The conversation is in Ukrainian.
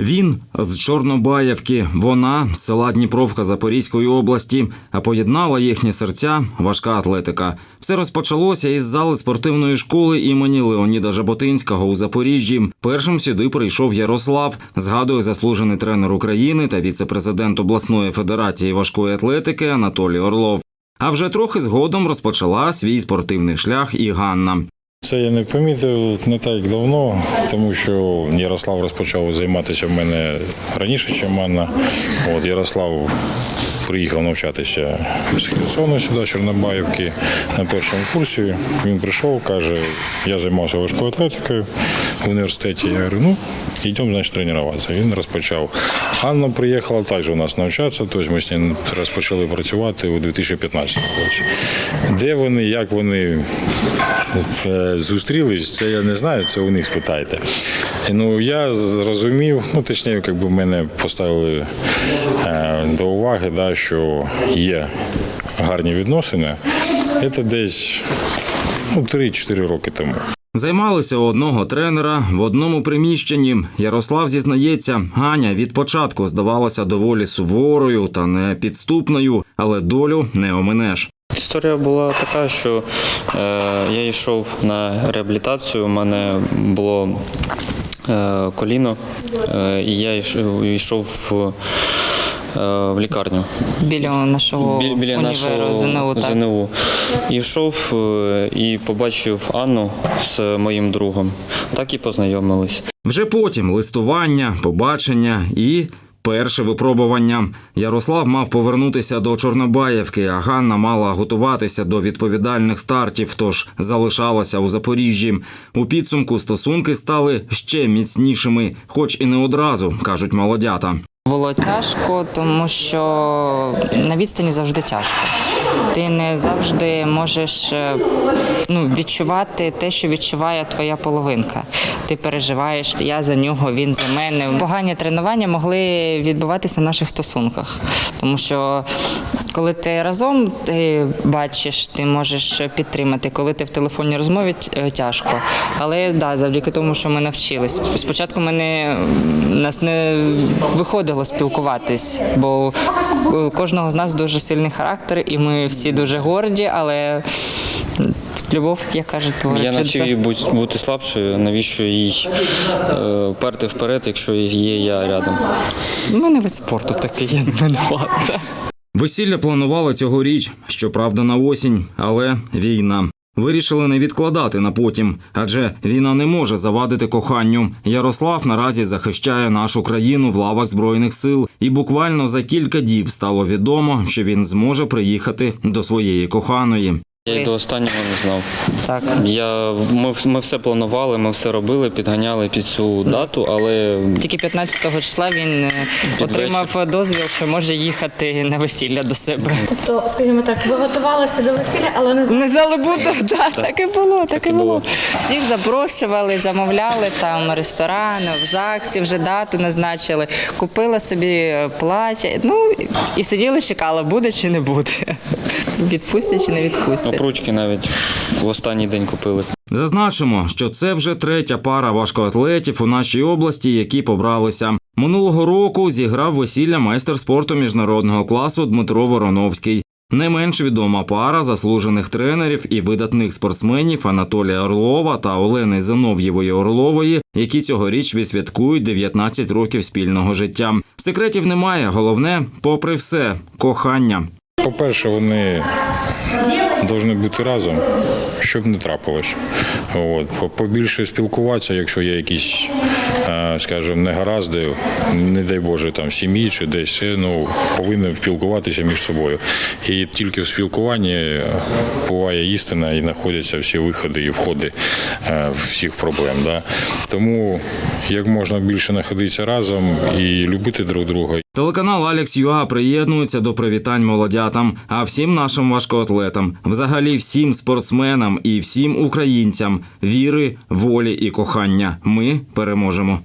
Він з Чорнобаївки, вона з села Дніпровка Запорізької області, а поєднала їхні серця важка атлетика. Все розпочалося із зали спортивної школи імені Леоніда Жаботинського у Запоріжжі. Першим сюди прийшов Ярослав, згадує заслужений тренер України та віце-президент обласної федерації важкої атлетики Анатолій Орлов. А вже трохи згодом розпочала свій спортивний шлях і Ганна. Це я не помітив не так давно, тому що Ярослав розпочав займатися в мене раніше, ніж Анна. От Ярослав приїхав навчатися з Херсону сюди, Чорнобаївки, на першому курсі. Він прийшов, каже, я займався важкою атлетикою в університеті. Я говорю, ну, йдемо, значить, тренуватися. Він розпочав. Анна приїхала також у нас навчатися, тобто ми з ним розпочали працювати у 2015 році. Де вони, як вони е, зустрілись, це я не знаю, це у них спитайте. Ну, я зрозумів, ну точніше, якби мене поставили е, до уваги, да, що є гарні відносини. Це десь ну, 3-4 роки тому. Займалися у одного тренера в одному приміщенні. Ярослав зізнається, Ганя від початку здавалася доволі суворою та непідступною, але долю не оминеш. Історія була така, що е, я йшов на реабілітацію, у мене було е, коліно, е, і я йшов, йшов в, в лікарню. біля нашого Бі- біля універу нашого ЗНУ. Так. ЗНУ. І йшов е, і побачив Анну з моїм другом. Так і познайомились. Вже потім листування, побачення і. Перше випробування Ярослав мав повернутися до Чорнобаївки, а Ганна мала готуватися до відповідальних стартів, тож залишалася у Запоріжжі. У підсумку стосунки стали ще міцнішими, хоч і не одразу, кажуть молодята. Було тяжко, тому що на відстані завжди тяжко. Ти не завжди можеш е, ну, відчувати те, що відчуває твоя половинка. Ти переживаєш, я за нього, він за мене. Погані тренування могли відбуватися на наших стосунках, тому що коли ти разом ти бачиш, ти можеш підтримати. Коли ти в телефонній розмові е, тяжко. Але да, завдяки тому, що ми навчились. Спочатку ми не, нас не виходило спілкуватись, бо кожного з нас дуже сильний характер, і ми всі дуже горді, але любов, як кажуть, Я говорить, навчив її бути, бути слабшою, навіщо їй е, перти вперед, якщо є я рядом. У мене вид спорту такий, я не винувата. Весілля планували цьогоріч, щоправда, на осінь, але війна. Вирішили не відкладати на потім, адже війна не може завадити коханню. Ярослав наразі захищає нашу країну в лавах збройних сил, і буквально за кілька діб стало відомо, що він зможе приїхати до своєї коханої. Я й до останнього не знав. Так. Я, ми, ми все планували, ми все робили, підганяли під цю дату, але Тільки 15 числа він е, отримав дозвіл, що може їхати на весілля до себе. Тобто, скажімо так, ви готувалися до весілля, але не знали. Не знали буде, так, так і було, так і було. Всіх запрошували, замовляли там ресторани, в ЗАГСі вже дату назначили. Купила собі плаття. Ну і сиділи, чекали, буде чи не буде. Відпустять чи не відпустять. Опручки навіть в останній день купили. Зазначимо, що це вже третя пара важкоатлетів у нашій області, які побралися. Минулого року зіграв весілля майстер спорту міжнародного класу Дмитро Вороновський. Не менш відома пара заслужених тренерів і видатних спортсменів Анатолія Орлова та Олени Зинов'євої Орлової, які цьогоріч відсвяткують 19 років спільного життя. Секретів немає. Головне, попри все, кохання. По-перше, вони повинні бути разом, щоб не трапилось. От. По- Побільше спілкуватися, якщо є якісь, е, скажімо, негаразди, не дай Боже, там сім'ї чи десь, е, ну, повинні спілкуватися між собою. І тільки в спілкуванні буває істина і знаходяться всі виходи і входи е, всіх проблем. Да? Тому як можна більше знаходитися разом і любити друг друга. Телеканал Алекс Юа приєднується до привітань молодятам, а всім нашим важкоатлетам, взагалі всім спортсменам і всім українцям віри, волі і кохання. Ми переможемо.